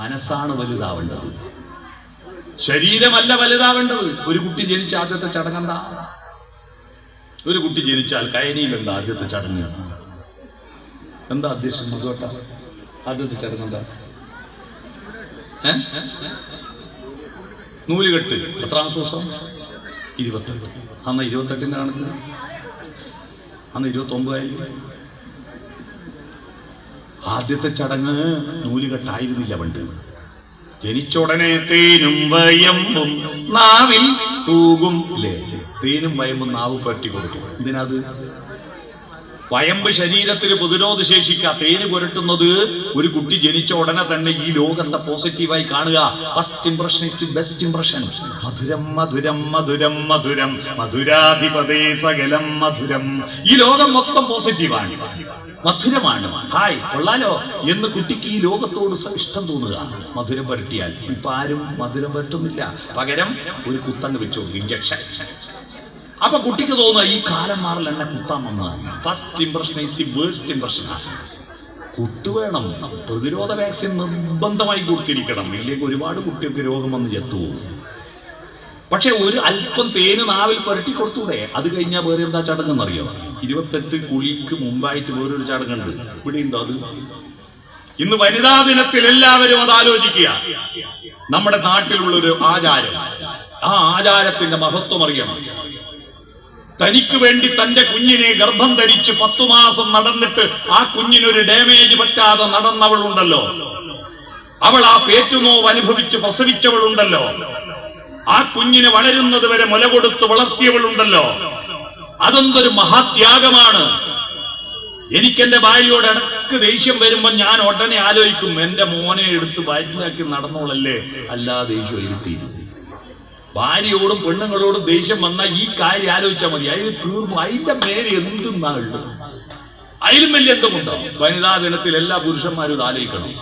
മനസ്സാണ് വലുതാവേണ്ടത്. ശരീരമല്ല വലുതാവേണ്ടത്. ഒരു കുട്ടി ജനിച്ച ആദ്യത്തെ ചടങ്ങെന്താ ഒരു കുട്ടി ജനിച്ചാൽ കയനിയിലുണ്ട് ആദ്യത്തെ ചടങ്ങ്. എന്താ അധ്യക്ഷൻ മധുവട്ട ആദ്യത്തെ ചടങ്ങെന്താ? നൂലുകെട്ട്. എത്രാമത്തെ ദിവസം? ഇരുപത്തെട്ട് അന്ന് ഇരുപത്തെട്ടിന്റെ ആണെങ്കിൽ അന്ന് ഇരുപത്തൊമ്പതായി. ആദ്യത്തെ ചടങ്ങ് നൂലുകെട്ടായിരുന്നില്ല പണ്ട്. ജനിച്ചുടനെ തേനും വയമ്പും നാവിൽ തൂകും തേനും വയമ്പും നാവ് പറ്റി കൊടുക്കും. എന്തിനാത്? വയമ്പ് ശരീരത്തിന് പ്രതിരോധ ശേഷിക്ക. തേന് പുരട്ടുന്നത് ഒരു കുട്ടി ജനിച്ച ഉടനെ തന്നെ ഈ ലോകത്തെ പോസിറ്റീവായി കാണുക? First impression is the best impression മധുരം മധുരം മധുരം മധുരം. മധുരാധിപതേ സകലം മധുരം. ഈ ലോകം മൊത്തം പോസിറ്റീവാണ്. മധുരമാണ്. ഹായ് കൊള്ളാലോ എന്ന് കുട്ടിക്ക് ഈ ലോകത്തോട് ഇഷ്ടം തോന്നുക. മധുരം പുരട്ടിയാൽ ഇപ്പൊ ആരും മധുരം പുരട്ടുന്നില്ല. പകരം ഒരു കുത്തങ്ങ് വെച്ചു ഇഞ്ചക്ഷൻ അപ്പൊ കുട്ടിക്ക് തോന്നുക ഈ കാലം മാറിൽ എന്നെ കുത്താൻ വന്നതാണ് first impression is the waste impression കുത്തു വേണം. പ്രതിരോധ വാക്സിൻ നിർബന്ധമായി കൊടുത്തിരിക്കണം. ഇല്ലെങ്കിൽ ഒരുപാട് കുട്ടികൾക്ക് രോഗം വന്ന് ചത്തുപോകും. പക്ഷെ ഒരു അല്പം തേന് നാവിൽ പുരട്ടി കൊടുത്തൂടെ? അത് കഴിഞ്ഞാൽ വേറെ എന്താ ചടങ്ങെന്നറിയോ? ഇരുപത്തെട്ട് കുളിക്ക് മുമ്പായിട്ട് വേറൊരു ചടങ്ങുണ്ട്. ഇവിടെ ഉണ്ടോ അത്? ഇന്ന് വനിതാ ദിനത്തിൽ എല്ലാവരും അത് ആലോചിക്കുക. നമ്മുടെ നാട്ടിലുള്ളൊരു ആചാരം. ആ ആചാരത്തിന്റെ മഹത്വം അറിയണം. തനിക്ക് വേണ്ടി തന്റെ കുഞ്ഞിനെ ഗർഭം ധരിച്ച് പത്തു മാസം നടന്നിട്ട് ആ കുഞ്ഞിനൊരു ഡാമേജ് പറ്റാതെ നടന്നവളുണ്ടല്ലോ. അവൾ ആ പേറ്റുനോവ് അനുഭവിച്ച് പ്രസവിച്ചവളുണ്ടല്ലോ. ആ കുഞ്ഞിനെ വളരുന്നത് വരെ മുല കൊടുത്ത് വളർത്തിയവളുണ്ടല്ലോ. അതെന്തൊരു മഹാത്യാഗമാണ്. എനിക്കെന്റെ ഭാര്യയോട് ഇടയ്ക്ക് ദേഷ്യം വരുമ്പോ ഞാൻ ഉടനെ ആലോചിക്കും എന്റെ മോനെ എടുത്ത് വയറ്റിലാക്കി നടന്നോളല്ലേ. അല്ലാ ദേഷ്യം ഇരുത്തിയിരുന്നു ഭാര്യയോടും പെണ്ണുങ്ങളോടും ദേഷ്യം വന്നാൽ ഈ കാര്യം ആലോചിച്ചാൽ മതി. അതിന് തീർന്നു. അതിന്റെ മേലെ എന്തെന്നാളുണ്ട് അതിലും വലിയ എന്തുകൊണ്ടോ വനിതാ ദിനത്തിൽ എല്ലാ പുരുഷന്മാരും ഇത് ആലോചിക്കണം.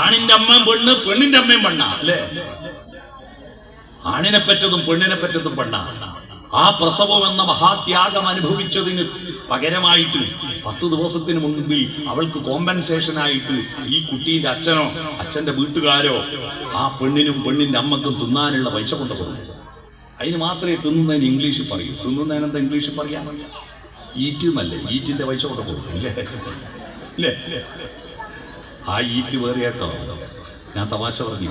ആണിന്റെ അമ്മയും പെണ്ണ് പെണ്ണിന്റെ അമ്മയും പെണ്ണ അല്ലേ? ആണിനെ പറ്റതും പെണ്ണിനെ പറ്റതും പെണ്ണാണ് ആ പ്രസവം എന്ന മഹാത്യാഗം അനുഭവിച്ചതിന് പകരമായിട്ട് പത്ത് ദിവസത്തിന് മുൻപിൽ അവൾക്ക് കോമ്പൻസേഷനായിട്ട് ഈ കുട്ടീന്റെ അച്ഛനോ അച്ഛന്റെ വീട്ടുകാരോ ആ പെണ്ണിനും പെണ്ണിന്റെ അമ്മക്കും തിന്നാനുള്ള പൈസ കൊണ്ട് കൊടുക്കും അതിന് മാത്രമേ തിന്നുന്നതിന് ഇംഗ്ലീഷ് പറയൂ. തിന്നുന്നതിന് എന്താ ഇംഗ്ലീഷ് പറയാൻ ഈറ്റ് എന്നല്ലേ? ഈറ്റിന്റെ പൈസ കൊണ്ട് കൊടുക്കും ആ ഈറ്റ് വേറെ കേട്ടോ ഞാൻ തമാശ പറഞ്ഞു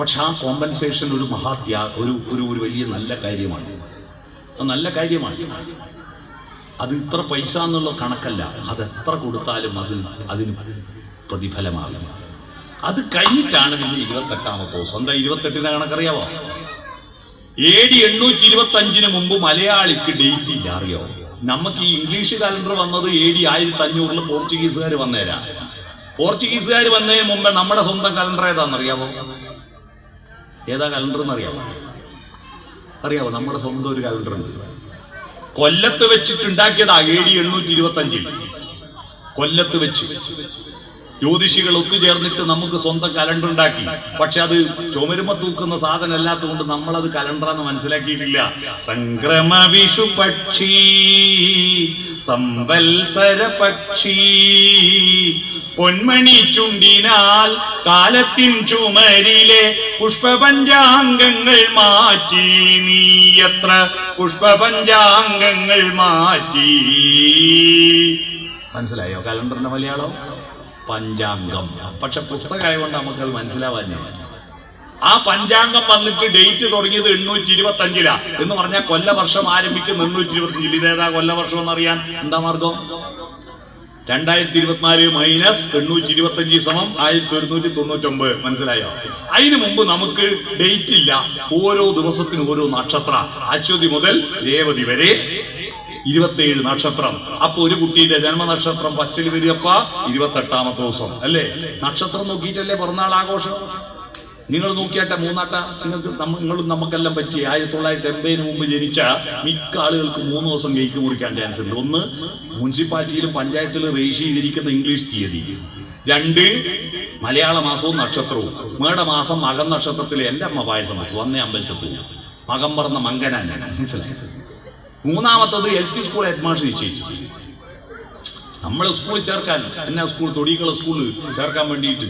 പക്ഷെ ആ കോമ്പൻസേഷൻ ഒരു മഹാത്യാ ഒരു ഒരു ഒരു വലിയ നല്ല കാര്യമാണ്. നല്ല കാര്യമാണ്. അത് ഇത്ര പൈസ എന്നുള്ള കണക്കല്ല. അത് എത്ര കൊടുത്താലും അത് അതിന് പ്രതിഫലമാകും. അത് കഴിഞ്ഞിട്ടാണ് പിന്നെ ഇരുപത്തെട്ടാമത്തെ ദിവസം. എന്താ ഇരുപത്തെട്ടിന്റെ കണക്കറിയാവോ എ ഡി എണ്ണൂറ്റി ഇരുപത്തി അഞ്ചിന് മുമ്പ് മലയാളിക്ക് ഡേറ്റ് ഇല്ല അറിയോ? നമുക്ക് ഈ ഇംഗ്ലീഷ് കലണ്ടർ വന്നത് എ ഡി ആയിരത്തി അഞ്ഞൂറിൽ പോർച്ചുഗീസുകാർ വന്നേരാ. പോർച്ചുഗീസുകാർ വന്നതിന് മുമ്പേ നമ്മുടെ സ്വന്തം കലണ്ടർ ഏതാണെന്നറിയാമോ ഏതാ കലണ്ടർ എന്നറിയാമോ അറിയാമോ നമ്മുടെ സ്വന്തം ഒരു കലണ്ടർ ഉണ്ട്. കൊല്ലത്ത് വെച്ചിട്ടുണ്ടാക്കിയതാ എ ഡി എണ്ണൂറ്റി ഇരുപത്തി അഞ്ചിൽ കൊല്ലത്ത് വെച്ച്. ജ്യോതിഷികൾ ഒത്തുചേർന്നിട്ട് നമുക്ക് സ്വന്തം കലണ്ടർ ഉണ്ടാക്കി. പക്ഷെ അത് ചുമരുമ തൂക്കുന്ന സാധനം അല്ലാത്തതുകൊണ്ട് നമ്മളത് കലണ്ടറാന്ന് മനസ്സിലാക്കിയിട്ടില്ല. സംക്രമ വിഷു പക്ഷി സംവത്സര പക്ഷി. പൊന്മണി ചുണ്ടിനാൽ കാലത്തിൻ ചുമരിലെ പുഷ്പപഞ്ചാംഗങ്ങൾ മാറ്റി. നീ എത്ര പുഷ്പപഞ്ചാംഗങ്ങൾ മാറ്റി. മനസ്സിലായോ? കലണ്ടറിന്റെ മലയാളം? പഞ്ചാംഗം. പക്ഷെ പുസ്തകമായതുകൊണ്ട് നമുക്കത് മനസ്സിലാവാൻ ആ പഞ്ചാംഗം വന്നിട്ട് ഡേറ്റ് തുടങ്ങിയത് എണ്ണൂറ്റി ഇരുപത്തി അഞ്ചിലാ എന്ന് പറഞ്ഞാൽ കൊല്ലവർഷം ആരംഭിക്കുന്ന എണ്ണൂറ്റി ഇരുപത്തി അഞ്ചിൽ ഇതേതാ കൊല്ലവർഷം എന്നറിയാൻ എന്താ മാർഗം? രണ്ടായിരത്തി ഇരുപത്തിനാല് മൈനസ് എണ്ണൂറ്റി ഇരുപത്തി അഞ്ച് സമം ആയിരത്തി ഒരുന്നൂറ്റി തൊണ്ണൂറ്റി ഒമ്പത് മനസ്സിലായോ? അതിനു മുമ്പ് നമുക്ക് ഡേറ്റ് ഇല്ല ഓരോ ദിവസത്തിനും ഓരോ നക്ഷത്ര. അശ്വതി മുതൽ രേവതി വരെ ഇരുപത്തിയേഴ് നക്ഷത്രം. അപ്പൊ ഒരു കുട്ടിയുടെ ജന്മനക്ഷത്രം പച്ചിൽ വരികപ്പ ഇരുപത്തെട്ടാമത്തെ ദിവസം. അല്ലേ? നക്ഷത്രം നോക്കിയിട്ടല്ലേ പിറന്നാൾ ആഘോഷം? നിങ്ങൾ നോക്കിയാട്ടെ മൂന്നാട്ട നിങ്ങൾക്ക് നിങ്ങളും നമുക്കെല്ലാം പറ്റി ആയിരത്തി തൊള്ളായിരത്തി എൺപതിന് മുമ്പ് ജനിച്ച മിക്ക ആളുകൾക്ക് മൂന്ന് ദിവസം കേക്ക് മുറിക്കാൻ ചാൻസ് ഉണ്ട്. ഒന്ന് മുനിസിപ്പാലിറ്റിയിലും പഞ്ചായത്തിലും രജിസ്റ്റർ ചെയ്തിരിക്കുന്ന ഇംഗ്ലീഷ് തീയതി. രണ്ട് മലയാള മാസവും നക്ഷത്രവും. മേട മാസം മകം നക്ഷത്രത്തിൽ എന്റെ അമ്മ പായസമായി വന്നേ അമ്പലത്തിൽ പോകും മകം പറന്ന മങ്കനാൻ മനസ്സിലായി? മൂന്നാമത്തത് എൽ പി സ്കൂൾ ഹെഡ് മാഷ് നിശ്ചയിച്ചു. നമ്മൾ സ്കൂളിൽ ചേർക്കാൻ എന്നാ സ്കൂൾ തൊടികള സ്കൂളിൽ ചേർക്കാൻ വേണ്ടിയിട്ട്.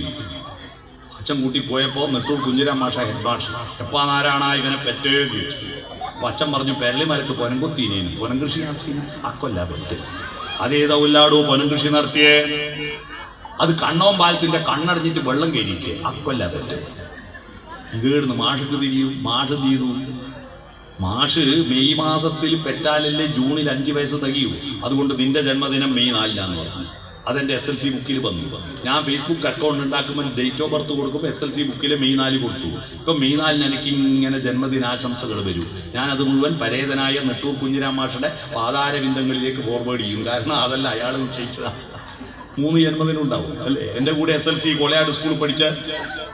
അച്ഛൻ കൂട്ടി പോയപ്പോൾ നെട്ടൂർ കുഞ്ഞിരാം മാഷ ഹെഡ് മാഷ് എപ്പാ നാരാണ ഇവനെ പെറ്റേ ചോദിച്ചു അപ്പൊ അച്ഛൻ പറഞ്ഞു പെരളിമലക്ക് പൊനങ്കുത്തീനേന് പൊനംകൃഷി നടത്തി. അക്കൊല്ല പെറ്റ്. അതേതാ ഉല്ലാടോ പൊനംകൃഷി നടത്തിയേ? അത് കണ്ണോം പാലത്തിന്റെ കണ്ണടഞ്ഞിട്ട് വെള്ളം കയറിയിട്ട്. അക്കൊല്ല പെറ്റ്. ഇതേടുന്ന് മാഷക്ക് തിരിയും. മാഷ ചെയ്തു? മാഷ് മെയ് മാസത്തിൽ പെറ്റാലല്ലേ ജൂണിൽ അഞ്ച് വയസ്സ് തികയൂ. അതുകൊണ്ട് നിന്റെ ജന്മദിനം മെയ് നാലിലാന്ന് പറഞ്ഞു. അതെന്റെ എസ് എൽ സി ബുക്കിൽ വന്നു. ഞാൻ ഫേസ്ബുക്ക് അക്കൗണ്ട് ഉണ്ടാക്കുമ്പോൾ ഡേറ്റ് ഓഫ് ബർത്ത് കൊടുക്കുമ്പോൾ എസ് എൽ സി ബുക്കിൽ മെയ് നാല് കൊടുത്തു. ഇപ്പം മെയ് നാലിന് എനിക്ക് ഇങ്ങനെ ജന്മദിനാശംസകൾ വരും. ഞാനത് മുഴുവൻ പരേതനായ നെട്ടൂർ കുഞ്ഞിരാം മാഷയുടെ പാതാരവിന്ദങ്ങളിലേക്ക് ഫോർവേഡ് ചെയ്യും. കാരണം അതല്ല അയാൾ നിശ്ചയിച്ചതാണ്. മൂന്ന് ജന്മദിനം ഉണ്ടാവും. അല്ലേ? എന്റെ കൂടെ എസ് എൽ സി കൊളയാട് സ്കൂളിൽ പഠിച്ച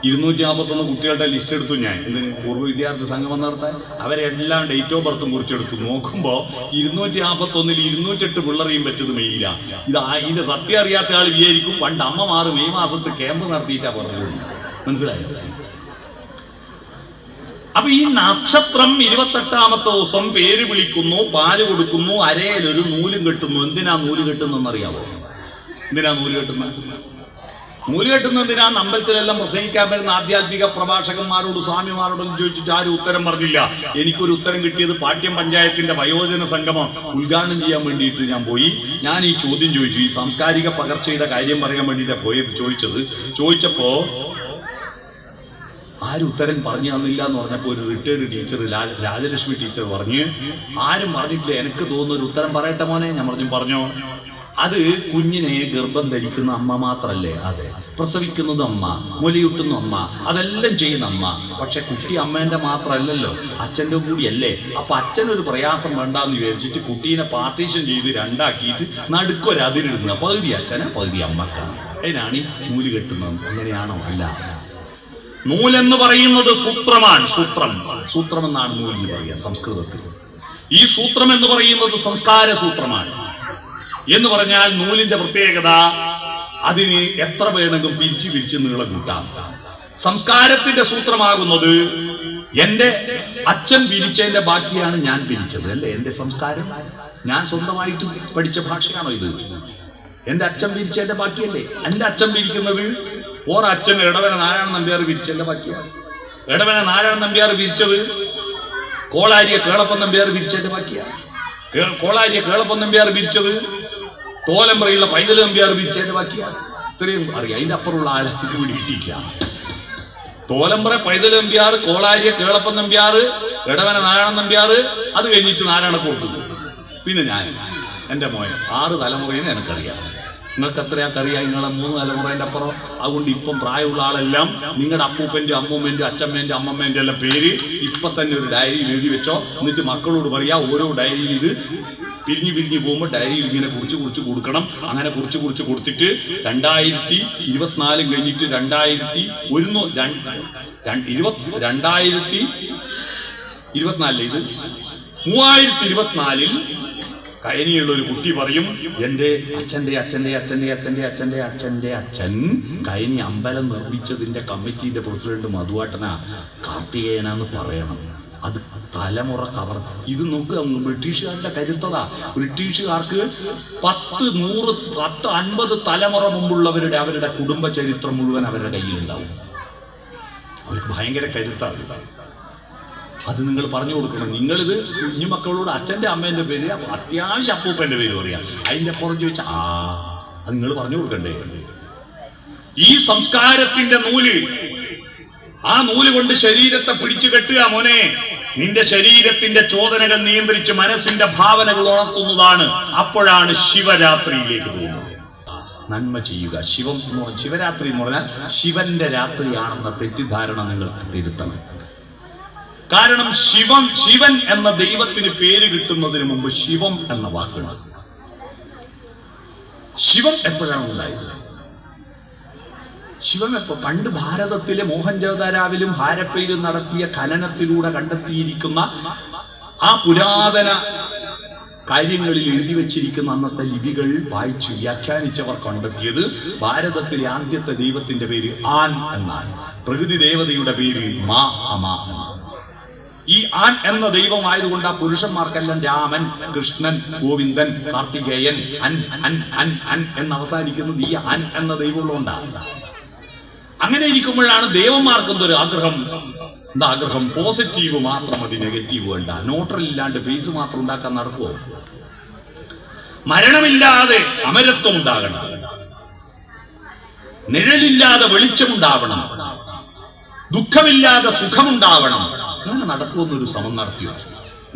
ഇരുന്നൂറ്റി നാൽപ്പത്തൊന്ന് കുട്ടികളുടെ ലിസ്റ്റ് എടുത്തു ഞാൻ. എന്തിന് പൂർവ വിദ്യാർത്ഥി സംഗമം നടത്താൻ അവരെല്ലാം ഡേറ്റ് ഓഫ് ബർത്തും കുറിച്ചെടുത്തു. നോക്കുമ്പോൾ ഇരുന്നൂറ്റി നാൽപ്പത്തൊന്നിൽ ഇരുന്നൂറ്റെട്ട് പിള്ളറിയും പറ്റത് മെയില ഇത് ഇതിന്റെ സത്യം അറിയാത്ത ആൾ വിചാരിക്കും പണ്ട് അമ്മമാർ മെയ് മാസത്ത് ക്യാമ്പ് നടത്തിയിട്ടാ പറഞ്ഞത്. മനസ്സിലായി? അപ്പൊ ഈ നക്ഷത്രം ഇരുപത്തെട്ടാമത്തെ ദിവസം പേര് വിളിക്കുന്നു പാൽ കൊടുക്കുന്നു അരയിലൊരു നൂലും കെട്ടുന്നു. എന്തിനാ നൂൽ കെട്ടുന്നെന്നറിയാമോ എന്തിനാ നൂൽ കെട്ടുന്നത് നൂൽ കെട്ടുന്നത് എന്തിനാ അമ്പലത്തിലെല്ലാം പ്രസംഗിക്കാൻ വരുന്ന ആധ്യാത്മിക പ്രഭാഷകന്മാരോട് സ്വാമിമാരോടും ചോദിച്ചിട്ട് ആരും ഉത്തരം പറഞ്ഞില്ല. എനിക്കൊരു ഉത്തരം കിട്ടിയത് പാട്യം പഞ്ചായത്തിന്റെ വയോജന സംഗമം ഉദ്ഘാടനം ചെയ്യാൻ വേണ്ടിയിട്ട് ഞാൻ പോയി. ഞാൻ ഈ ചോദ്യം ചോദിച്ചു. ഈ സാംസ്കാരിക പകർച്ചയുടെ കാര്യം പറയാൻ വേണ്ടിയിട്ടാണ് പോയത് ചോദിച്ചത്. ചോദിച്ചപ്പോ ആരും ഉത്തരം പറഞ്ഞു തന്നില്ല എന്ന് പറഞ്ഞപ്പോൾ ഒരു റിട്ടയർഡ് ടീച്ചർ രാജലക്ഷ്മി ടീച്ചർ പറഞ്ഞ് ആരും പറഞ്ഞിട്ടില്ല. എനിക്ക് തോന്നുന്ന ഒരു ഉത്തരം പറയട്ടെ മോനെ. ഞാൻ പറഞ്ഞു പറഞ്ഞോ. അത് കുഞ്ഞിനെ ഗർഭം ധരിക്കുന്ന അമ്മ മാത്രല്ലേ? അതെ. പ്രസവിക്കുന്നത് അമ്മ മുലയൂട്ടുന്ന അമ്മ അതെല്ലാം ചെയ്യുന്ന അമ്മ. പക്ഷെ കുട്ടി അമ്മേന്റെ മാത്രമല്ലല്ലോ അച്ഛന്റെ കൂടിയല്ലേ. അപ്പൊ അച്ഛനൊരു പ്രയാസം വേണ്ടാന്ന് വിചാരിച്ചിട്ട് കുട്ടീനെ പാർട്ടീഷൻ ചെയ്ത് രണ്ടാക്കിയിട്ട് നടുക്കൊരു അതിരിടുന്ന പകുതി അച്ഛനെ പകുതി അമ്മക്കാണ്. അതിനാണ് ഈ നൂൽ കെട്ടുന്നത്. അങ്ങനെയാണോ? അല്ല. നൂലെന്ന് പറയുന്നത് സൂത്രമാണ്. സൂത്രം. സൂത്രം എന്നാണ് നൂലിന് പറയുക സംസ്കൃതത്തിൽ. ഈ സൂത്രം എന്ന് പറയുന്നത് സംസ്കാര സൂത്രമാണ് എന്ന് പറഞ്ഞാൽ നൂലിന്റെ പ്രത്യേകത അതിന് എത്ര വേണമെങ്കിലും പിരിച്ചു പിരിച്ച് നീളം കൂട്ടാം. സംസ്കാരത്തിന്റെ സൂത്രമാകുന്നത് എന്റെ അച്ഛൻ പിരിച്ചതിന്റെ ബാക്കിയാണ് ഞാൻ പിരിച്ചത് അല്ലേ? എന്റെ സംസ്കാരം ഞാൻ സ്വന്തമായിട്ട് പഠിച്ച ഭാഷയാണോ ഇത്? എന്റെ അച്ഛൻ പിരിച്ചതിന്റെ ബാക്കിയല്ലേ? എന്റെ അച്ഛൻ പിരിക്കുന്നത് ഓരച്ഛൻ ഇടവന നാരായണ നമ്പ്യാർ പിരിച്ചതിന്റെ ബാക്കിയാണ്. ഇടവന നാരായണ നമ്പ്യാർ പിരിച്ചത് കോളാരിയ കേളപ്പൻ നമ്പ്യാർ പിരിച്ചതിന്റെ ബാക്കിയാണ്. കോളാരിയ കേളപ്പൻ നമ്പ്യാർ പിരിച്ചത് തോലമ്പറയുള്ള പൈതൽ നമ്പ്യാർ പിരിച്ചതിന്റെ ഇത്രയും അറിയാം. അതിന്റെ അപ്പുറമുള്ള ആളെ എനിക്ക് ഇവിടെ കിട്ടിയില്ല തോലമ്പറ പൈതൽ നമ്പ്യാർ കോളാരിയ കേളപ്പൻ നമ്പ്യാർ ഇടവന നാരായണൻ നമ്പ്യാർ അത് കഴിഞ്ഞിട്ട് നാരായണ കൊടുത്തു പിന്നെ ഞാൻ എന്റെ മോൻ ആറ് തലമുറയെന്ന് എനിക്കറിയാം. നിങ്ങൾക്ക് എത്രയാൾക്ക് അറിയാം നിങ്ങളെ മൂന്ന് തലമുറേന്റെ അപ്പുറം. അതുകൊണ്ട് ഇപ്പം പ്രായമുള്ള ആളെല്ലാം നിങ്ങളുടെ അപ്പൂപ്പന്റെ അമ്മൂമ്മേന്റെ അച്ഛമ്മേന്റെ അമ്മമ്മേന്റെ എല്ലാം പേര് ഇപ്പം തന്നെ ഒരു ഡയറിയിൽ എഴുതി വെച്ചോ. എന്നിട്ട് മക്കളോട് പറയാ ഓരോ ഡയറിയിൽ ഇത് പിരിഞ്ഞു പിരിഞ്ഞു പോകുമ്പോൾ ഡയറിയിൽ ഇങ്ങനെ കുറിച്ച് കുറിച്ച് കൊടുക്കണം. അങ്ങനെ കുറിച്ച് കുറിച്ച് കൊടുത്തിട്ട് രണ്ടായിരത്തി ഇരുപത്തിനാലും കഴിഞ്ഞിട്ട് രണ്ടായിരത്തി ഒരു ഇരുപത് രണ്ടായിരത്തി ഇരുപത്തിനാലിൽ ഇത് മൂവായിരത്തി ഇരുപത്തിനാലിൽ കയനിയുള്ള ഒരു കുട്ടി പറയും എന്റെ അച്ഛന്റെ അച്ഛന്റെ അച്ഛന്റെ അച്ഛന്റെ അച്ഛന്റെ അച്ഛന്റെ അച്ഛൻ കയനി അമ്പലം നിർമ്മിച്ചതിന്റെ കമ്മിറ്റിന്റെ പ്രസിഡന്റ് മധുവാട്ടന കാർത്തികേയനാന്ന് പറയണം. അത് തലമുറ കവർ. ഇത് നോക്കുക ബ്രിട്ടീഷുകാരുടെ കരുത്തതാ. ബ്രിട്ടീഷുകാർക്ക് പത്ത് നൂറ് പത്ത് അൻപത് തലമുറ മുമ്പുള്ളവരുടെ അവരുടെ കുടുംബ ചരിത്രം മുഴുവൻ അവരുടെ കയ്യിലുണ്ടാവും. അവർക്ക് ഭയങ്കര കരുത്താണ് അത് നിങ്ങൾ പറഞ്ഞു കൊടുക്കണം. നിങ്ങളിത് കുഞ്ഞു മക്കളോട് അച്ഛന്റെ അമ്മേന്റെ പേര് അത്യാവശ്യം അപ്പൂപ്പന്റെ പേര് പറയാം. അതിന്റെ പുറം ചോദിച്ചാൽ ആ അത് നിങ്ങൾ പറഞ്ഞു കൊടുക്കണ്ടേ? ഈ സംസ്കാരത്തിന്റെ നൂൽ ആ നൂൽ കൊണ്ട് ശരീരത്തെ പിടിച്ചു കെട്ടുക മോനെ. നിന്റെ ശരീരത്തിന്റെ ചോദനകൾ നിയന്ത്രിച്ച് മനസ്സിന്റെ ഭാവനകൾ ഉണർത്തുന്നതാണ്. അപ്പോഴാണ് ശിവരാത്രിയിലേക്ക് പോകുന്നത്. നന്മ ചെയ്യുക. ശിവം ശിവരാത്രി എന്ന് പറഞ്ഞാൽ ശിവന്റെ രാത്രിയാണെന്ന തെറ്റിദ്ധാരണ നിങ്ങൾ തിരുത്തണം. കാരണം ശിവം ശിവൻ എന്ന ദൈവത്തിന് പേര് കിട്ടുന്നതിന് മുമ്പ് ശിവം എന്ന വാക്കുകൾ. ശിവം എപ്പോഴാണ് ഉണ്ടായത്? ശിവം എപ്പോ? പണ്ട് ഭാരതത്തിലെ മോഹൻജോദാരാവിലും ഹാരപ്പയിലും നടത്തിയ ഖനനത്തിലൂടെ കണ്ടെത്തിയിരിക്കുന്ന ആ പുരാതന കാര്യങ്ങളിൽ എഴുതി വച്ചിരിക്കുന്ന അന്നത്തെ ലിപികൾ വായിച്ച് വ്യാഖ്യാനിച്ചവർ കണ്ടെത്തിയത് ഭാരതത്തിലെ ആദ്യത്തെ ദൈവത്തിന്റെ പേര് ആൻ എന്നാണ്. പ്രകൃതി ദേവതയുടെ പേര് മാ അമ എന്നാണ്. ഈ ആൻ എന്ന ദൈവം ആയതുകൊണ്ട് ആ പുരുഷന്മാർക്കെല്ലാം രാമൻ കൃഷ്ണൻ ഗോവിന്ദൻ കാർത്തികേയൻ അൻ അൻ അൻ അൻ എന്ന് അവസാനിക്കുന്നത് ഈ അൻ എന്ന ദൈവമുള്ളതുകൊണ്ടാണ് അങ്ങനെ ഇരിക്കുമ്പോഴാണ് ദേവന്മാർക്ക് എന്തൊരു ആഗ്രഹം? എന്താ ആഗ്രഹം? പോസിറ്റീവ് മാത്രം മതി നെഗറ്റീവ് വേണ്ട. നോട്ടറില്ലാണ്ട് ബേസ് മാത്രം ഉണ്ടാക്കാൻ നടക്കുമോ മരണമില്ലാതെ അമരത്വം ഉണ്ടാകണം നിഴലില്ലാതെ വെളിച്ചമുണ്ടാവണം. ദുഃഖമില്ലാതെ സുഖമുണ്ടാവണം. അങ്ങനെ നടക്കുമെന്നൊരു ശ്രമം നടത്തിയോ?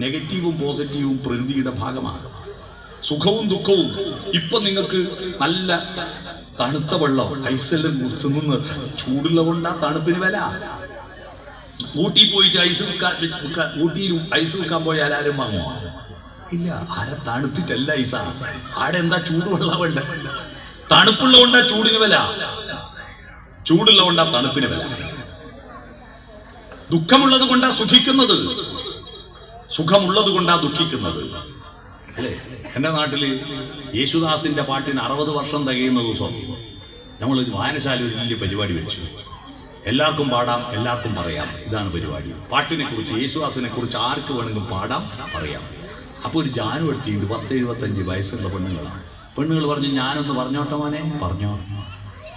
നെഗറ്റീവും പോസിറ്റീവും പ്രകൃതിയുടെ ഭാഗമാണ്. സുഖവും ദുഃഖവും. ഇപ്പൊ നിങ്ങൾക്ക് നല്ല തണുത്ത വെള്ളം ഐസെല്ലാം കുറിച്ചുനിന്ന് ചൂടുള്ള കൊണ്ടാ തണുപ്പിന് വില. ഊട്ടി പോയിട്ട് ഐസ് വിൽക്കാൻ ഊട്ടിയിൽ ഐസ് വിൽക്കാൻ പോയാൽ ആരും വാങ്ങുമോ? ഇല്ല ആരെ തണുത്തിട്ടല്ല ഐസ. ആടെ എന്താ ചൂടുവെള്ളം വേണ്ട? തണുപ്പുള്ള കൊണ്ടാ ചൂടിന് വില. ചൂടുള്ള കൊണ്ടാ തണുപ്പിന് വില. ദുഃഖമുള്ളത് കൊണ്ടാ സുഖിക്കുന്നത്. സുഖമുള്ളത് കൊണ്ടാ ദുഃഖിക്കുന്നത്. അല്ലേ? എന്റെ നാട്ടിൽ യേശുദാസിന്റെ പാട്ടിന് അറുപത് വർഷം തികയുന്ന ദിവസം നമ്മൾ വായനശാല ഒരു വലിയ പരിപാടി വെച്ചു. എല്ലാവർക്കും പാടാം എല്ലാവർക്കും പറയാം. ഇതാണ് പരിപാടി. പാട്ടിനെ കുറിച്ച് യേശുദാസിനെ കുറിച്ച് ആർക്ക് വേണമെങ്കിലും പാടാം പറയാം. അപ്പോൾ ഒരു ജാനു എടുത്തിട്ടുണ്ട് പത്ത് എഴുപത്തഞ്ച് വയസ്സുള്ള പെണ്ണുങ്ങളാണ്. പെണ്ണുങ്ങൾ പറഞ്ഞു ഞാനൊന്ന് പറഞ്ഞോട്ടെ മോനെ. പറഞ്ഞോ.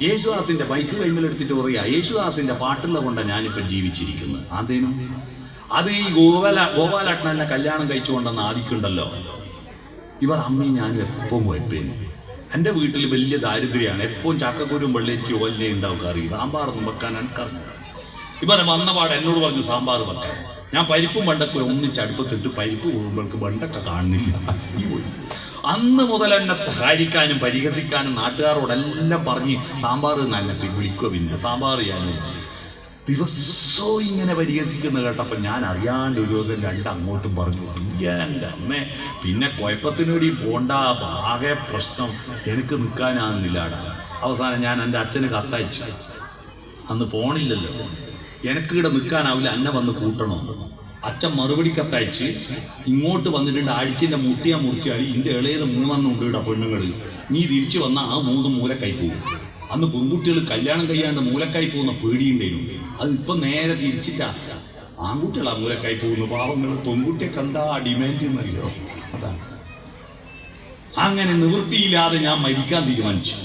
യേശുദാസിന്റെ ബൈക്ക് കൈമിലെടുത്തിട്ട് പറയാ യേശുദാസിന്റെ പാട്ടുള്ള കൊണ്ടാണ് ഞാനിപ്പോൾ ജീവിച്ചിരിക്കുന്നത്. അതേനു അത് ഈ ഗോപാല ഗോപാലട്ടനെ കല്യാണം കഴിച്ചുകൊണ്ടെന്ന് ആദിക്കുണ്ടല്ലോ. ഇവർ അമ്മയും ഞാനും എപ്പം കുഴപ്പേന് എന്റെ വീട്ടിൽ വലിയ ദാരിദ്ര്യമാണ്. എപ്പോഴും ചാക്കക്കൂരും വെള്ളരിക്കും ഓലിനെ ഉണ്ടാവും കറി. സാമ്പാറൊന്നും വെക്കാൻ എനിക്കറിഞ്ഞു ഇവരെ വന്നപാട് എന്നോട് പറഞ്ഞു സാമ്പാർ വെക്കാൻ. ഞാൻ പരിപ്പും വെണ്ടക്കും ഒന്നിച്ച് അടുപ്പത്തിട്ട് പരിപ്പ് കൂടുമ്പോൾക്ക് വെണ്ടക്ക കാണുന്നില്ല. അന്ന് മുതൽ എന്നെ ധാരിക്കാനും പരിഹസിക്കാനും നാട്ടുകാരോടെല്ലാം പറഞ്ഞ് സാമ്പാർ നല്ല വിളിക്കുക പിന്നെ സാമ്പാർ ഞാനും ദിവസവും ഇങ്ങനെ പരിഹസിക്കുന്ന കേട്ടപ്പോൾ ഞാൻ അറിയാണ്ട് ഒരു ദിവസം രണ്ട് അങ്ങോട്ടും പറഞ്ഞു എന്റെ അമ്മേ പിന്നെ കുഴപ്പത്തിനൂടി പോണ്ട ആകെ പ്രശ്നം എനിക്ക് നിൽക്കാനാകുന്നില്ലാടാ. അവസാനം ഞാൻ എന്റെ അച്ഛന് കത്തയച്ചു. അന്ന് ഫോണില്ലല്ലോ. എനിക്ക് ഇവിടെ നിൽക്കാനാവില്ല എന്നെ വന്ന് കൂട്ടണോ? അച്ഛൻ മറുപടി കത്തയച്ച് ഇങ്ങോട്ട് വന്നിട്ടുണ്ട് ആഴ്ചന്റെ മുട്ടിയാ മുറിച്ചാടി ഇന്റെ ഇളയത് മൂന്നെണ്ണം ഉണ്ട് ഇവിടെ പെണ്ണുങ്ങൾ നീ തിരിച്ചു വന്ന ആ മൂന്ന് മൂലക്കായി പോകും അന്ന് പെൺകുട്ടികൾ കല്യാണം കഴിയാണ്ട് മൂലക്കായി പോകുന്ന പേടിയുണ്ടായിരുന്നു അത് നേരെ തിരിച്ചിട്ടാ. ആൺകുട്ടികളാ മൂലക്കായി പോകുന്നു പാവങ്ങൾ പെൺകുട്ടിയൊക്കെ എന്താ ഡിമാൻഡ് എന്നറിയോ? അതാണ് അങ്ങനെ നിവൃത്തിയില്ലാതെ ഞാൻ മരിക്കാൻ തീരുമാനിച്ചു.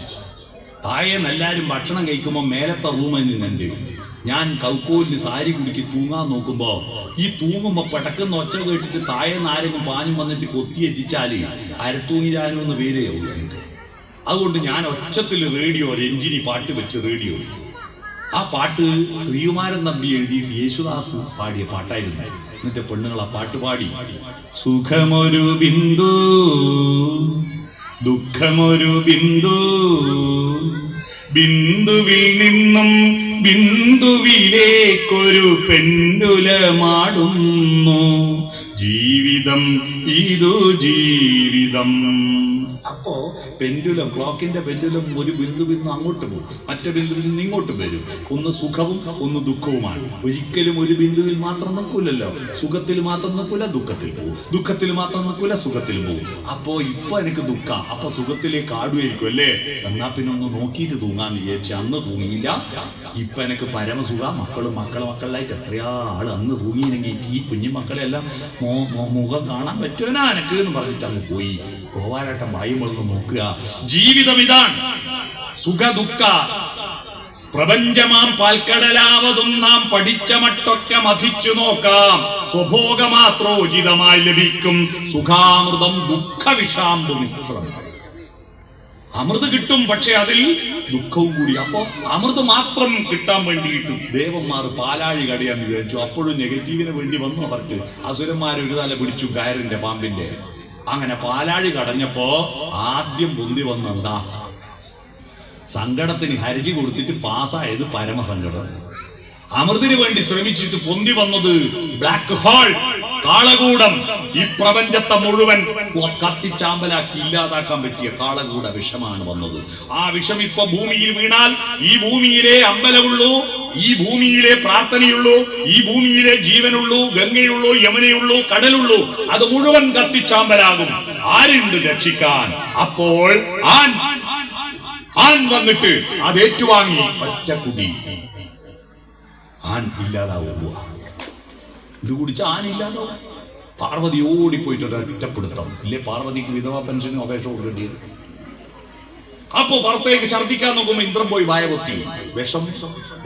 താഴേന്ന് ഭക്ഷണം കഴിക്കുമ്പോൾ മേലത്തെ റൂമിൽ നിന്നുണ്ട്. ഞാൻ കൗക്കോലിന് സാരി കുടുക്കി തൂങ്ങാൻ നോക്കുമ്പോ ഈ തൂങ്ങുമ്പോ പടക്കുന്ന ഒച്ച കേട്ടിട്ട് താഴെ നാരങ്ങും പാഞ്ഞും വന്നിട്ട് കൊത്തിയെത്തിച്ചാൽ അരത്തൂങ്ങിരാനും എന്ന് പേരേ ഉള്ളൂ അതുകൊണ്ട് ഞാൻ ഒച്ചത്തിൽ റേഡിയോ രഞ്ജിനി പാട്ട് വെച്ച് റേഡിയോ. ആ പാട്ട് ശ്രീകുമാരൻ തമ്പി എഴുതിയിട്ട് യേശുദാസ് പാടിയ പാട്ടായിരുന്നു. എന്നിട്ട് പെണ്ണുങ്ങൾ ആ പാട്ട് പാടി. സുഖമൊരു ബിന്ദു ദുഃഖമൊരു ബിന്ദു ബിന്ദുവിൽ നിന്നും ബിന്ദുവിലേക്കൊരു പെണ്ടുലമാടുന്നു ജീവിതം ഇതു ജീവിതം. അപ്പോ പെൻഡുലം ക്ലോക്കിന്റെ പെൻഡുലം ഒരു ബിന്ദുവിൽ നിന്ന് അങ്ങോട്ട് പോകും. മറ്റേ ബിന്ദുവിൽ നിന്ന് ഇങ്ങോട്ട് വരും. ഒന്ന് സുഖവും ഒന്ന് ദുഃഖവുമാണ്. ഒരിക്കലും ഒരു ബിന്ദുവിൽ മാത്രം നിൽക്കൂലല്ലോ. സുഖത്തിൽ മാത്രം നിൽക്കൂല ദുഃഖത്തിൽ പോകും. ദുഃഖത്തിൽ മാത്രം നിൽക്കൂല സുഖത്തിൽ പോകും. അപ്പോ ഇപ്പൊ എനിക്ക് ദുഃഖ. അപ്പൊ സുഖത്തിലേക്ക് ആടുമായിരിക്കും അല്ലേ? എന്നാ പിന്നെ ഒന്ന് നോക്കിയിട്ട് തൂങ്ങാന്ന് വിചാരിച്ചു അന്ന് തൂങ്ങിയില്ല. ഇപ്പൊ എനിക്ക് പരമസുഖ. മക്കളും മക്കളെ മക്കളിലായിട്ട് എത്രയാ ആൾ അന്ന് തൂങ്ങിയില്ലെങ്കിൽ ഈ കുഞ്ഞു മക്കളെ എല്ലാം മോ- മോ- മുഖം കാണാൻ പറ്റുമോ? എനിക്ക് എന്ന് പറഞ്ഞിട്ട് അങ്ങ് പോയി. ഗോപാലേട്ടൻ വായുമൊന്ന് നോക്കുക. ജീവിതം ഇതാണ്. സുഖ ദുഃഖ പ്രപഞ്ചമാം പാൽക്കടലാവതും നാം പഠിച്ച മട്ടൊക്കെ മതിച്ചു നോക്കാം. സ്വഭോഗമാത്രോചിതമായി ലഭിക്കും. സുഖാമൃതം ദുഃഖ മിശ്രം. അമൃത് കിട്ടും പക്ഷെ അതിൽ ദുഃഖവും കൂടി. അപ്പോ അമൃത് മാത്രം കിട്ടാൻ വേണ്ടിയിട്ട് ദേവന്മാർ പാലാഴി കടയാന്ന് വിചാരിച്ചു. അപ്പോഴും നെഗറ്റീവിന് വേണ്ടി വന്നു അവർക്ക്. അസുരന്മാർ ഒരു തല പിടിച്ചു കയറിന്റെ പാമ്പിന്റെ. അങ്ങനെ പാലാഴി കടഞ്ഞപ്പോ ആദ്യം പൊന്തി വന്നെന്താ? സങ്കടത്തിന് ഹരികി കൊടുത്തിട്ട് പാസ്സായത് പരമസങ്കടം. അമൃതിന് വേണ്ടി ശ്രമിച്ചിട്ട് പൊന്തി വന്നത് ബ്ലാക്ക് ഹോൾ കാളകൂടം ഈ പ്രപഞ്ചത്തെ മുഴുവൻ കത്തിച്ചാമ്പലാക്കി ഇല്ലാതാക്കാൻ പറ്റിയ കാളകൂട വിഷമാണ് വന്നത്. ആ വിഷം ഇപ്പൊ ഭൂമിയിൽ വീണാൽ ഈ ഭൂമിയിലെ അമ്പലമുള്ളൂ ഈ ഭൂമിയിലെ പ്രാർത്ഥനയുള്ളൂ ഈ ഭൂമിയിലെ ജീവനുള്ളൂ ഗംഗയുള്ളൂ യമുനയുള്ളൂ കടലുള്ളൂ അത് മുഴുവൻ കത്തിച്ചാമ്പലാകും. ആരുണ്ട് രക്ഷിക്കാൻ? അപ്പോൾ ആൻ ആൻ വന്നിട്ട് അത് ഏറ്റുവാങ്ങി കുടി ആൻ ഇല്ലാതാവുക. ഇത് കുടിച്ച് ആനയില്ലാതോ പാർവതി ഓടിപ്പോയിട്ട് ഒറ്റപ്പെടുത്തം ഇല്ലേ പാർവതിക്ക് വിധവാ പെൻഷനും അപേക്ഷ കൊടുക്കേണ്ടിയത് അപ്പോ പുറത്തേക്ക് ഛർദ്ദിക്കാൻ നോക്കുമ്പോ ഇന്ദ്രൻ പോയി വായ വിഷം.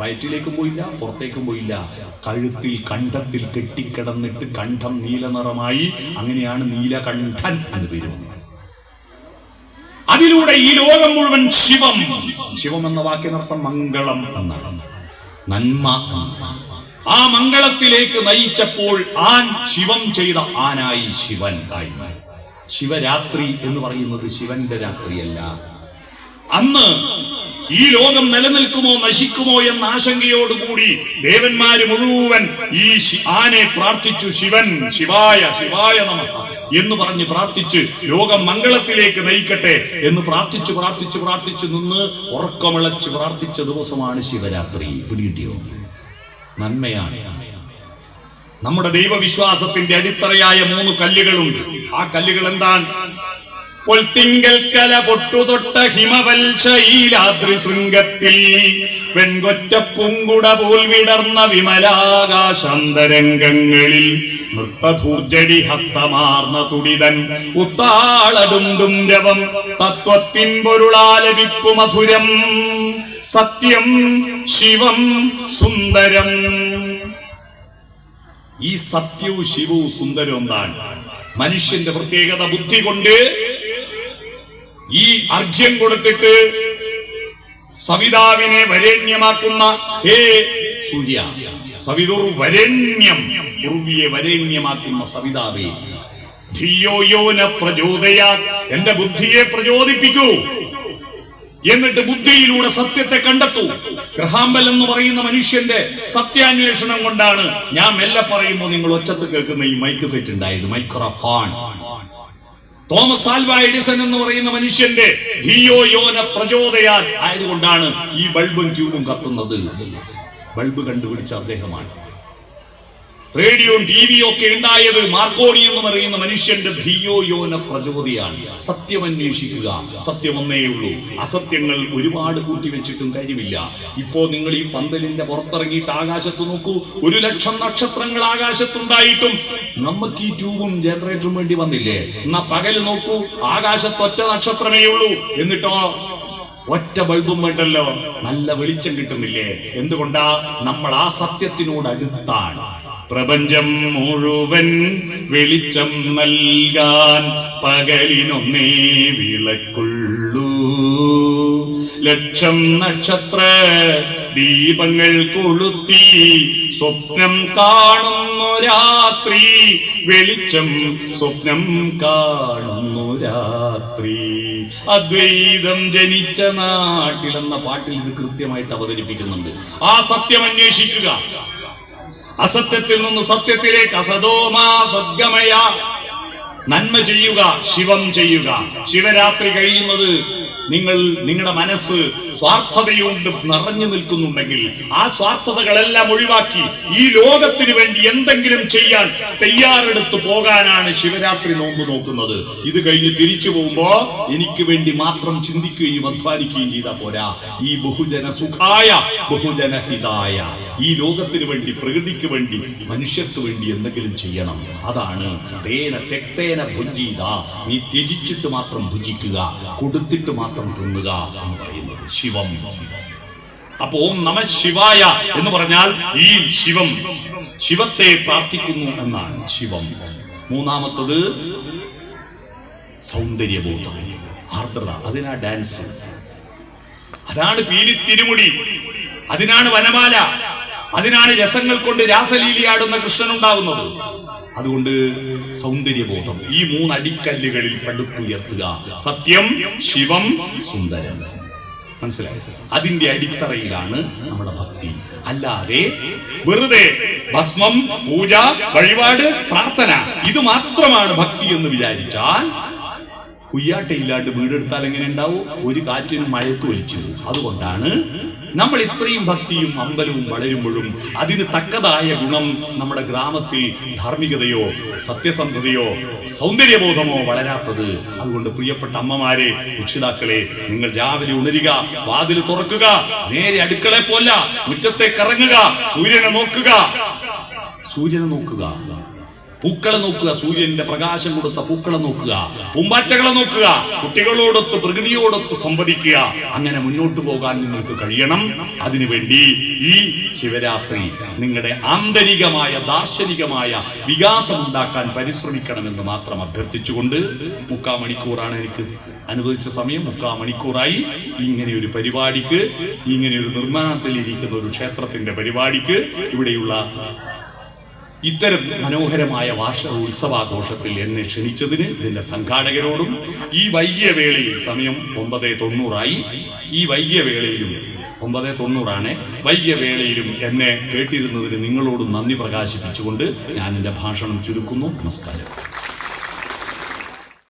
വയറ്റിലേക്കും പോയില്ല പുറത്തേക്കും പോയില്ല. കഴുത്തിൽ കണ്ഠത്തിൽ കെട്ടിക്കിടന്നിട്ട് കണ്ഠം നീല നിറമായി അങ്ങനെയാണ് നീലകണ്ഠൻ എന്ന് പേര് വന്നത്. അതിലൂടെ ഈ ലോകം മുഴുവൻ ശിവം. ശിവം എന്ന വാക്കിനർത്ഥം മംഗളം എന്നാണ്. നന്മ. ആ മംഗളത്തിലേക്ക് നയിച്ചപ്പോൾ ആൻ ശിവം ചെയ്ത ആനായി ശിവൻ ആയി. ശിവരാത്രി എന്ന് പറയുന്നത് ശിവന്റെ രാത്രിയല്ല. അന്ന് ഈ ലോകം നിലനിൽക്കുമോ നശിക്കുമോ എന്ന ആശങ്കയോടുകൂടി ദേവന്മാര് മുഴുവൻ ഈ ആനെ പ്രാർത്ഥിച്ചു ശിവൻ ശിവായ ശിവായ നമ എന്ന് പറഞ്ഞ് പ്രാർത്ഥിച്ച് ലോകം മംഗളത്തിലേക്ക് നയിക്കട്ടെ എന്ന് പ്രാർത്ഥിച്ചു പ്രാർത്ഥിച്ചു പ്രാർത്ഥിച്ചു നിന്ന് ഉറക്കമിളച്ച് പ്രാർത്ഥിച്ച ദിവസമാണ് ശിവരാത്രി. പിടികിട്ടിയോ? നന്മയാണ്. നമ്മുടെ ദൈവവിശ്വാസത്തിന്റെ അടിത്തറയായ മൂന്ന് കല്ലുകളുണ്ട്. ആ കല്ലുകൾ എന്താണ്? പൊൽത്തിങ്കൽ കല പൊട്ടുതൊട്ട ഹിമവൽ ശൃംഗത്തിൽ വെൺകൊറ്റ പൂങ്കുട പോൽ വിടർന്ന വിമലാകാശാന്തരംഗങ്ങളിൽ നൃത്തധൂർജടി ഹസ്തമാർന്ന തുടിതൻ ഉത്താളടുണ്ടും രവം തത്വത്തിൻ പൊരുളാലപിപ്പു മധുരം. സത്യം ശിവം സുന്ദരം. ഈ സത്യവും ശിവവും സുന്ദരവും എന്താണ് മനുഷ്യന്റെ പ്രത്യേകത ബുദ്ധി കൊണ്ട് ഈ അർഘ്യം കൊടുത്തിട്ട് സവിതാവിനെ വരേണ്യമാക്കുന്ന ഹേ സൂര്യ. സവിതുർ വരേണ്യം ഉർവിയെ വരേണ്യമാക്കുന്ന സവിതാവേ. ധിയോയോന പ്രചോദയാ എന്റെ ബുദ്ധിയെ പ്രചോദിപ്പിക്കൂ. എന്നിട്ട് ബുദ്ധിയിലൂടെ സത്യത്തെ കണ്ടെത്തൂ. ഗ്രഹാമ്പൽ എന്ന് പറയുന്ന മനുഷ്യന്റെ സത്യാന്വേഷണം കൊണ്ടാണ് ഞാൻ മെല്ലെ പറയുമ്പോൾ നിങ്ങൾ ഒച്ചത്ത് കേൾക്കുന്ന ഈ മൈക്ക് സെറ്റ് ഉണ്ടായത്. മൈക്രോഫോൺ തോമസ് ആൽവ എഡിസൺ എന്ന് പറയുന്ന മനുഷ്യന്റെ ധിയോ യോന പ്രചോദയാൽ ആയതുകൊണ്ടാണ് ഈ ബൾബും ട്യൂബും കത്തുന്നത്. ബൾബ് കണ്ടുപിടിച്ച അദ്ദേഹമാണ്. റേഡിയോയും വി ഒക്കെ ഉണ്ടായത് മാർക്കോണി എന്ന് പറയുന്ന മനുഷ്യന്റെ ധിയോ യോന പ്രചോദിയാണ്. സത്യം അന്വേഷിക്കുക. സത്യം ഉള്ളൂ. അസത്യങ്ങൾ ഒരുപാട് കൂട്ടിവെച്ചിട്ടും കാര്യമില്ല. ഇപ്പോ നിങ്ങൾ ഈ പന്തലിന്റെ പുറത്തിറങ്ങിയിട്ട് ആകാശത്ത് നോക്കൂ. ഒരു ലക്ഷം നക്ഷത്രങ്ങൾ ആകാശത്തുണ്ടായിട്ടും നമുക്ക് ഈ ട്യൂബും ജനറേറ്ററും വേണ്ടി വന്നില്ലേ? എന്നാ പകൽ നോക്കൂ. ആകാശത്ത് ഒറ്റ നക്ഷത്രമേ ഉള്ളൂ. എന്നിട്ടോ? ഒറ്റ ബൾബും വേണ്ടല്ലോ. നല്ല വെളിച്ചം കിട്ടുന്നില്ലേ? എന്തുകൊണ്ടാ? നമ്മൾ ആ സത്യത്തിനോട് അടുത്താണ് പ്രപഞ്ചം മുഴുവൻ വെളിച്ചം നൽകാൻ പകലിനൊന്നേ വിളക്കുള്ളൂ. ലക്ഷം നക്ഷത്ര ദീപങ്ങൾ കൊളുത്തി സ്വപ്നം കാണുന്നു രാത്രി. വെളിച്ചം സ്വപ്നം കാണുന്നു രാത്രി. അദ്വൈതം ജനിച്ച നാട്ടിലെന്ന പാട്ടിൽ ഇത് കൃത്യമായിട്ട് അവതരിപ്പിക്കുന്നുണ്ട്. ആ സത്യം അന്വേഷിക്കുക. അസത്യത്തിൽ നിന്ന് സത്യത്തിലേക്ക് അസതോമാ സദ്ഗമയ. നന്മ ചെയ്യുക ശിവം ചെയ്യുക. ശിവരാത്രി കഴിയുന്നത് നിങ്ങൾ നിങ്ങളുടെ മനസ്സ് സ്വാർത്ഥതയുണ്ട് നിറഞ്ഞു നിൽക്കുന്നുണ്ടെങ്കിൽ ആ സ്വാർത്ഥതകളെല്ലാം ഒഴിവാക്കി ഈ ലോകത്തിന് വേണ്ടി എന്തെങ്കിലും ചെയ്യാൻ തയ്യാറെടുത്ത് പോകാനാണ് ശിവരാത്രി നോമ്പ് നോക്കുന്നത്. ഇത് കഴിഞ്ഞ് തിരിച്ചു പോകുമ്പോ എനിക്ക് വേണ്ടി മാത്രം ചിന്തിക്കുകയും അധ്വാനിക്കുകയും ചെയ്താൽ പോരാ. ഈ ബഹുജന സുഖായ ബഹുജന ഹിതായ ഈ ലോകത്തിന് വേണ്ടി പ്രകൃതിക്ക് വേണ്ടി മനുഷ്യർക്ക് വേണ്ടി എന്തെങ്കിലും ചെയ്യണം. അതാണ് തേന തെക്തേന ഭുജീത നീ ത്യജിച്ചിട്ട് മാത്രം ഭുജിക്കുക കൊടുത്തിട്ട് മാത്രം തിന്നുക എന്ന് പറയുന്നത് ശിവം അപ്പോ ഓം നമ ശിവായ എന്ന് പറഞ്ഞാൽ ഈ ശിവം. ശിവത്തെ പ്രാർത്ഥിക്കുന്നു എന്നാണ് ശിവം. മൂന്നാമത്തത് സൗന്ദര്യബോധം. ആർദ്രത അതിനാ ഡാൻസ്. അതാണ് പീലി തിരുമുടി. അതിനാണ് വനമാല. അതിനാണ് രസങ്ങൾ കൊണ്ട് രാസലീലയാടുന്ന കൃഷ്ണൻ ഉണ്ടാകുന്നത് അതുകൊണ്ട് സൗന്ദര്യബോധം. ഈ മൂന്ന് അടിക്കല്ലുകളിൽ പടുത്തുയർത്തുക. സത്യം ശിവം സുന്ദരം. മനസ്സിലായി? അതിന്റെ അടിത്തറയിലാണ് നമ്മുടെ ഭക്തി. അല്ലാതെ വെറുതെ ഭസ്മം പൂജ വഴിപാട് പ്രാർത്ഥന ഇത് മാത്രമാണ് ഭക്തി എന്ന് വിചാരിച്ചാൽ കുയ്യാട്ടയില്ലാണ്ട് വീടെടുത്താൽ എങ്ങനെ ഉണ്ടാവും? ഒരു കാറ്റിനും മഴയത്ത് ഒലിച്ചു. അതുകൊണ്ടാണ് നമ്മൾ ഇത്രയും ഭക്തിയും അമ്പലവും വളരുമ്പോഴും അതിന് തക്കതായ ഗുണം നമ്മുടെ ഗ്രാമത്തിൽ ധാർമ്മികതയോ സത്യസന്ധതയോ സൗന്ദര്യബോധമോ വളരാത്തത്. അതുകൊണ്ട് പ്രിയപ്പെട്ട അമ്മമാരെ രക്ഷിതാക്കളെ നിങ്ങൾ രാവിലെ ഉണരുക വാതിൽ തുറക്കുക നേരെ അടുക്കളെ പോല മുറ്റത്തെ കറങ്ങുക സൂര്യനെ നോക്കുക. സൂര്യനെ നോക്കുക. പൂക്കളെ നോക്കുക സൂര്യന്റെ പ്രകാശം കൊടുത്ത പൂക്കളെ നോക്കുക പൂമ്പാറ്റകളെ നോക്കുക കുട്ടികളോടൊത്ത് പ്രകൃതിയോടൊത്ത് സംവദിക്കുക അങ്ങനെ മുന്നോട്ട് പോകാൻ നിങ്ങൾക്ക് കഴിയണം. അതിനുവേണ്ടി ഈ ശിവരാത്രി നിങ്ങളുടെ ആന്തരികമായ ദാർശനികമായ വികാസം ഉണ്ടാക്കാൻ പരിശ്രമിക്കണമെന്ന് മാത്രം അഭ്യർത്ഥിച്ചുകൊണ്ട് മുക്കാ മണിക്കൂറാണ് എനിക്ക് അനുവദിച്ച സമയം. മുക്കാ മണിക്കൂറായി. ഇങ്ങനെ ഒരു പരിപാടിക്ക് ഇങ്ങനെ ഒരു നിർമ്മാണത്തിൽ ഇരിക്കുന്ന ഒരു ക്ഷേത്രത്തിന്റെ പരിപാടിക്ക് ഇവിടെയുള്ള ഇത്തരം മനോഹരമായ വാർഷിക ഉത്സവാഘോഷത്തിൽ എന്നെ ക്ഷണിച്ചതിന് ഇതിന്റെ സംഘാടകരോടും ഈ വൈകിയ വേളയിൽ സമയം ഒമ്പത് തൊണ്ണൂറായി. ഈ വൈകിയ വേളയിലും ഒമ്പത് തൊണ്ണൂറാണ്. വൈകിയ വേളയിലും എന്നെ കേട്ടിരുന്നതിന് നിങ്ങളോടും നന്ദി പ്രകാശിപ്പിച്ചുകൊണ്ട് ഞാൻ എന്റെ ഭാഷണം ചുരുക്കുന്നു. നമസ്കാരം.